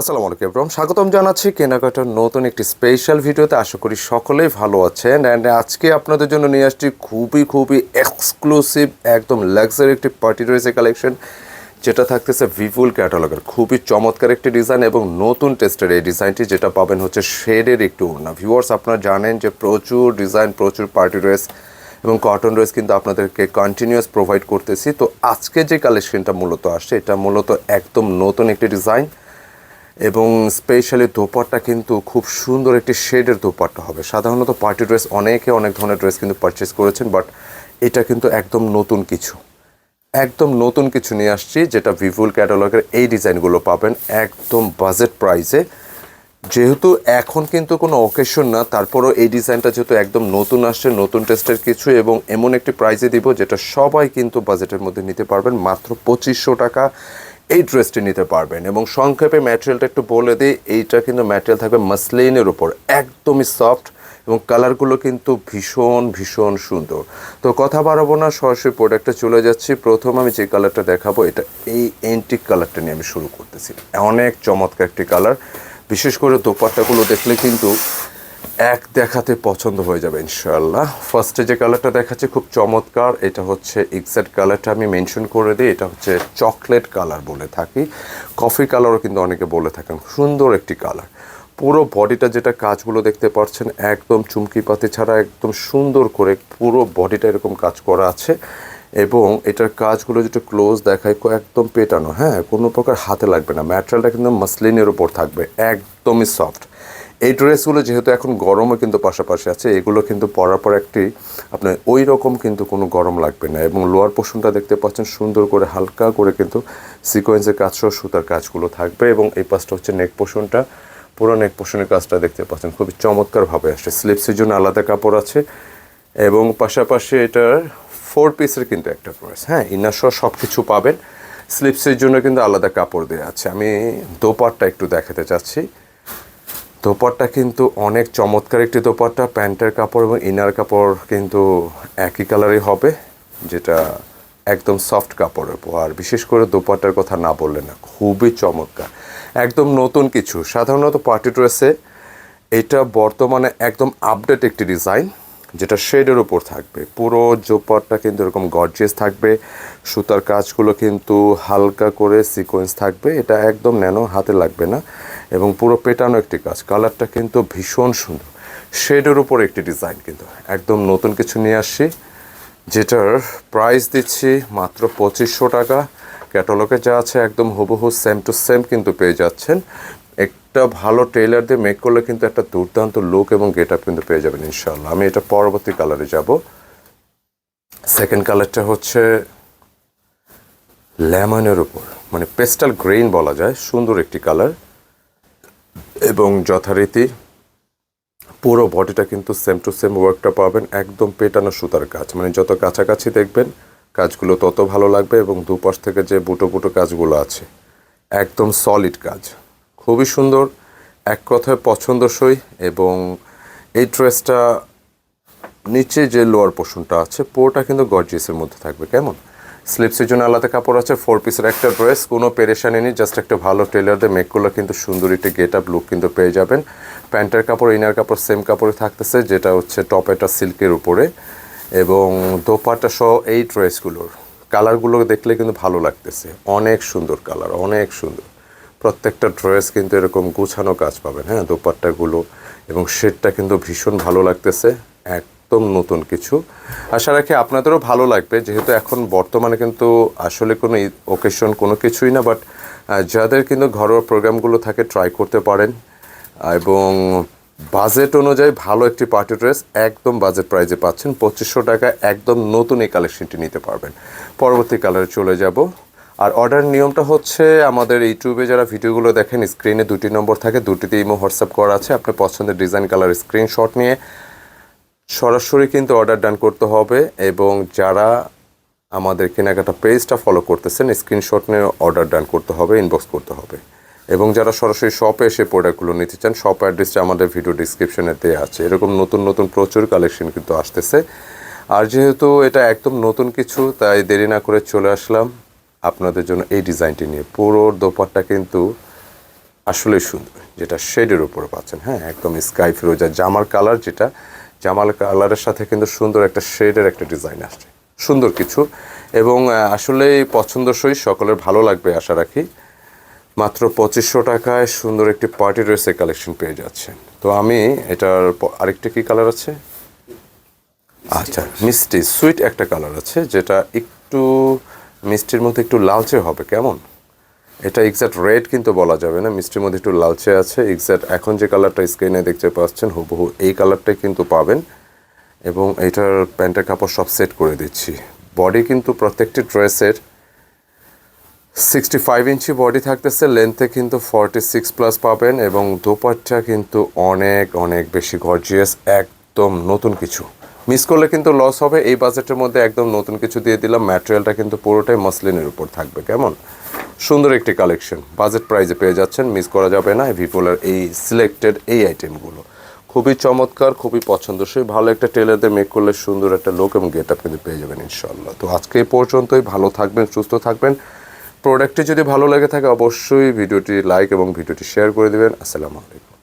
আসসালামু আলাইকুম এব্রম স্বাগতম জানাচ্ছি কেনাকাটার নতুন একটি স্পেশাল ভিডিওতে। আশা করি সকলেই ভালো আছেন। অ্যান্ড আজকে আপনাদের জন্য নিয়ে আসছি খুবই খুবই এক্সক্লুসিভ একদম লাক্সারি একটি পার্টি ড্রেসের কালেকশন যেটা থাকতেছে ভিভুল ক্যাটালগের খুবই চমৎকার একটি ডিজাইন এবং নতুন টেস্টের এই ডিজাইনটি যেটা পাবেন হচ্ছে শেডের একটু ওড়না। ভিউয়ার্স আপনারা জানেন যে প্রচুর ডিজাইন প্রচুর পার্টি ড্রেস এবং কটন ড্রেস কিন্তু আপনাদেরকে কন্টিনিউয়াস প্রোভাইড করতেছি। তো আজকে যে কালেকশনটা মূলত আসছে, এটা মূলত একদম নতুন একটি ডিজাইন এবং স্পেশালি দোপাট্টা কিন্তু খুব সুন্দর একটি শেডের দোপাট্টা হবে। সাধারণত পার্টি ড্রেস অনেকে অনেক ধরনের ড্রেস কিন্তু পারচেস করেছেন বাট এটা কিন্তু একদম নতুন কিছু। একদম নতুন কিছু নিয়ে আসছি, যেটা ভিভুল ক্যাটালগের এই ডিজাইনগুলো পাবেন একদম বাজেট প্রাইসে যেহেতু এখন কিন্তু কোনো অকেশন না, তারপরও এই ডিজাইনটা যেহেতু একদম নতুন আসছে, নতুন টেস্টের কিছু এবং এমন একটি প্রাইজে দিব, যেটা সবাই কিন্তু বাজেটের মধ্যে নিতে পারবেন। মাত্র পঁচিশশো টাকা। এই ড্রেসটি নিতে পারবেন এবং সংক্ষেপে ম্যাটেরিয়ালটা একটু বলে দিই, এইটা কিন্তু ম্যাটেরিয়াল থাকবে মাসলিনের উপর, একদমই সফট এবং কালারগুলো কিন্তু ভীষণ ভীষণ সুন্দর। তো কথা বাড়াবো না, সরাসরি প্রোডাক্টে চলে যাচ্ছি। প্রথম আমি যে কালারটা দেখাবো, এটা এই এন্টিক কালারটা নিয়ে আমি শুরু করতেছি। অনেক চমৎকার একটি কালার বিশেষ করে দোপাট্টাগুলো দেখলে কিন্তু এক দেখাতে পছন্দ হয়ে যাবে ইনশাল্লাহ ফার্স্টে যে কালারটা দেখাচ্ছে খুব চমৎকার, এটা হচ্ছে এক্সাক্ট কালারটা আমি মেনশন করে দিই, এটা হচ্ছে চকলেট কালার বলে থাকি। কফি কালারও কিন্তু অনেকে বলে থাকেন, সুন্দর একটি কালার পুরো বডিটা যেটা কাজগুলো দেখতে পাচ্ছেন, একদম চুমকি পাতি ছাড়া, একদম সুন্দর করে পুরো বডিটা এরকম কাজ করা আছে। এবং এটার কাজগুলো যেটা ক্লোজ দেখায় একদম পেটানো হ্যাঁ? কোনো প্রকার হাতে লাগবে না। ম্যাটেরিয়ালটা কিন্তু মাসলিনের উপর থাকবে, একদমই সফট এই ড্রেসগুলো যেহেতু এখন গরমও কিন্তু পাশাপাশি আছে, এগুলো কিন্তু পরার পর একটি আপনার ওই রকম কিন্তু কোনো গরম লাগবে না এবং লোয়ার পোর্শনটা দেখতে পাচ্ছেন সুন্দর করে হালকা করে কিন্তু সিকোয়েন্সের কাজ সহ সুতার কাজগুলো থাকবে এবং এই পাশটা হচ্ছে নেক পোর্শনটা পুরো নেক পোর্শনের কাজটা দেখতে পাচ্ছেন, খুবই চমৎকারভাবে আসছে। স্লিপসের জন্য আলাদা কাপড় আছে এবং পাশাপাশি এটার ফোর পিসের কিন্তু একটা ড্রেস হ্যাঁ ইনার সহ সব কিছু পাবেন। স্লিপসের জন্য কিন্তু আলাদা কাপড় দেওয়া আছে। আমি দোপারটা একটু দেখাতে চাচ্ছি। দোপাট্টা কিন্তু অনেক চমৎকার একটি দোপারটা প্যান্টের কাপড় এবং ইনার কাপড় কিন্তু একই কালারই হবে, যেটা একদম সফট কাপড়ের আর বিশেষ করে দোপাট্টার কথা না বললে না, খুবই চমৎকার। একদম নতুন কিছু, সাধারণত পার্টি ড্রেসে এটা বর্তমানে একদম আপডেট একটি ডিজাইন যেটা শেডের উপর থাকবে। পুরো জোপারটা কিন্তু এরকম গর্জিয়াস থাকবে। সুতার কাজগুলো কিন্তু হালকা করে সিকোয়েন্স থাকবে। এটা একদম ন্যানো, হাতে লাগবে না। এবং পুরো পেটানো একটি কাজ। কালারটা কিন্তু ভীষণ সুন্দর। শেডের উপর একটি ডিজাইন কিন্তু। একদম নতুন কিছু নিয়ে আসছি, যেটার প্রাইস দিচ্ছি মাত্র পঁচিশশো টাকা। ক্যাটালগে যা আছে একদম হুবহু সেম টু সেম কিন্তু পেয়ে যাচ্ছেন। একটা ভালো টেইলার দিয়ে মেক করলে কিন্তু একটা দুর্দান্ত লুক এবং গেট আপ কিন্তু পেয়ে যাবেন ইনশাল্লাহ আমি এটা পরবর্তী কালারে যাব। সেকেন্ড কালারটা হচ্ছে লেমনের উপর মানে পেস্টাল গ্রেইন বলা যায়, সুন্দর একটি কালার এবং যথারীতি পুরো বডিটা কিন্তু সেম টু সেম ওয়ার্কটা পাবেন, একদম পেটানো সুতার কাজ। মানে যত কাছাকাছি দেখবেন, কাজগুলো তত ভালো লাগবে এবং দুপাশ থেকে যে বুটো বুটো কাজগুলো আছে, একদম সলিড কাজ। খুবই সুন্দর, এক কথায় পছন্দসই এবং এই ড্রেসটা নিচে যে লোয়ার পোর্শনটা আছে, পুরোটা কিন্তু গর্জিয়াসের মধ্যে থাকবে, কেমন? স্লিপসের জন্য আলাদা কাপড় আছে ফোর পিসের একটা ড্রেস কোনো পেরেশানি নেই জাস্ট একটা ভালো টেলারদের মেক করলে কিন্তু সুন্দর একটি গেট আপ লুক কিন্তু পেয়ে যাবেন। প্যান্টের কাপড় ইনার কাপড় সেম কাপড়ে থাকতেছে, যেটা হচ্ছে টপেটা সিল্কের উপরে এবং দোপাটা সহ এই ড্রেসগুলোর কালারগুলো দেখলে কিন্তু ভালো লাগতেছে, অনেক সুন্দর কালার অনেক সুন্দর। প্রত্যেকটা ড্রেস কিন্তু এরকম গুছানো কাজ পাবেন হ্যাঁ দোপাট্টাগুলো। এবং শেডটা কিন্তু ভীষণ ভালো লাগতেছে, একদম নতুন কিছু। আশা রাখি আপনাদেরও ভালো লাগবে, যেহেতু এখন বর্তমানে কিন্তু আসলে কোনো ওকেশন কোনো কিছুই না বাট যাদের কিন্তু ঘরোয়া প্রোগ্রামগুলো থাকে ট্রাই করতে পারেন। এবং বাজেট অনুযায়ী ভালো একটি পার্টি ড্রেস একদম বাজেট প্রাইজে পাচ্ছেন, পঁচিশশো টাকা একদম নতুন এই কালেকশনটি নিতে পারবেন। পরবর্তী কালারে চলে যাব। আর অর্ডার নিয়মটা হচ্ছে আমাদের ইউটিউবে যারা ভিডিওগুলো দেখেন স্ক্রিনে দুটি নম্বর থাকে, দুটিতে ইমো হোয়াটসঅ্যাপ করা আছে। আপনার পছন্দের ডিজাইন কালার স্ক্রিনশট নিয়ে সরাসরি কিন্তু অর্ডার ডান করতে হবে এবং যারা আমাদের কেনাকাটা পেজটা ফলো করতেছেন স্ক্রিনশট নিয়ে অর্ডার ডান করতে হবে ইনবক্স করতে হবে। এবং যারা সরাসরি শপে এসে প্রোডাক্টগুলো নিতে চান শপ অ্যাড্রেসটা আমাদের ভিডিও ডিসক্রিপশনে দেওয়া আছে। এরকম নতুন নতুন প্রচুর কালেকশন কিন্তু আসতেছে। আর যেহেতু এটা একদম নতুন কিছু, তাই দেরি না করে চলে আসলাম। আপনাদের জন্য এই ডিজাইনটি নিয়ে। পুরো দোপাট্টা কিন্তু আসলেই সুন্দর যেটা শেডের উপরে পাচ্ছেন। হ্যাঁ একদম স্কাই ফিরোজা জামার কালার যেটা জামার কালারের সাথে কিন্তু সুন্দর একটা শেডের একটা ডিজাইন আসছে। সুন্দর কিছু। এবং আহ, আসলেই পছন্দসই সকলের ভালো লাগবে আশা রাখি। মাত্র পঁচিশশো টাকায় সুন্দর একটি পার্টি ড্রেসের কালেকশন পেয়ে যাচ্ছেন। তো আমি এটার আরেকটা কি কালার আছে? আচ্ছা মিষ্টি সুইট একটা কালার আছে যেটা একটু মিষ্টির মধ্যে একটু লালচে হবে, কেমন? এটা এক্স্যাক্ট রেড কিন্তু বলা যাবে না, মিষ্টির মধ্যে একটু লালচে আছে এক্স্যাক্ট এখন যে কালারটা স্ক্রিনে দেখতে পাচ্ছেন, হুবহু এই কালারটাই কিন্তু পাবেন। এবং এটার প্যান্টের কাপড় সব সেট করে দিচ্ছি। বডি কিন্তু প্রত্যেকটি ড্রেসের সিক্সটি ফাইভ ইঞ্চি বডি থাকতেছে লেন্থে কিন্তু ফর্টি সিক্স প্লাস পাবেন, এবং দোপাট্টা কিন্তু অনেক অনেক বেশি গর্জিয়াস একদম নতুন কিছু। মিস করলে কিন্তু লস হবে। এই বাজেটের মধ্যে একদম নতুন কিছু দিয়ে দিলাম। ম্যাটেরিয়ালটা কিন্তু পুরোটাই মসলিনের উপর থাকবে, কেমন? সুন্দর একটি কালেকশন বাজেট প্রাইজে পেয়ে যাচ্ছেন মিস করা যাবে না। ভিপোলার এই সিলেক্টেড এই আইটেমগুলো খুবই চমৎকার, খুবই পছন্দসই। ভালো একটা টেলারদের মেক করলে সুন্দর একটা লোক এবং গেট আপ কিন্তু পেয়ে যাবেন ইনশাল্লাহ তো আজকে এই পর্যন্তই। ভালো থাকবেন, সুস্থ থাকবেন। প্রোডাক্টটি যদি ভালো লেগে থাকে, অবশ্যই ভিডিওটি লাইক এবং ভিডিওটি শেয়ার করে দিবেন। আসসালামু আলাইকুম।